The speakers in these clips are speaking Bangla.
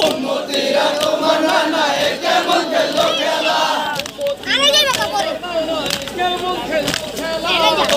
উন্নতিরা তোমার নানা এ কেমন খেলো খেলা আরে যাবে কাপড়ে নানা এ কেমন খেলো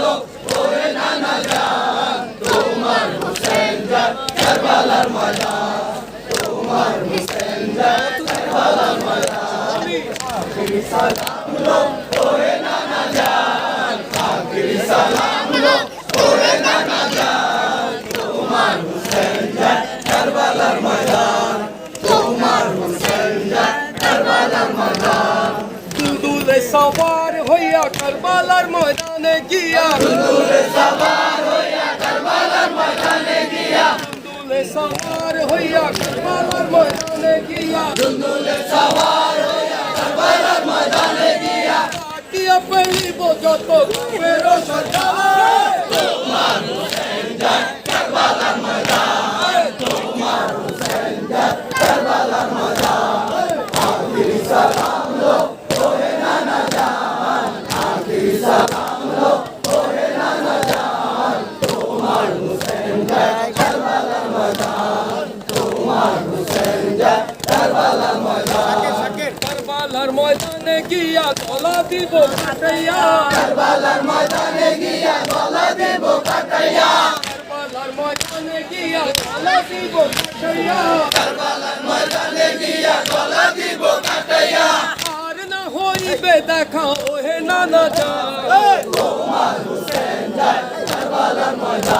দেখা ওহে না না তোমার হুসেন জয় কারবালার ময়দান তোমার হুসেন জয় কারবালার ময়দান আখিরি সালাম লোক দুদুলে সবার হইয়া কারবালার ময়দানে গিয়া দুদুলে সবার হইয়া কারবালার ময়দানে গিয়া। সবার হইয়া কারবালার ময়দানে গিয়া। সবার হইয়া কারবালার ময়দানে গিয়া। কাটিয়া পেলিব যত গুমের কারবালার ময়দান কারবালার ময়দানে গিয়া গলা দিব কাটাইয়া কারবালার ময়দানে গিয়া গলা দিব কাটাইয়া কারবালার ময়দানে গিয়া গলা দিব কাটাইয়া কারবালার ময়দানে গিয়া গলা দিব কাটাইয়া আর না হইবে দেখা ওহে নানা জান তোমার হুসেন জয় কারবালার ময়দান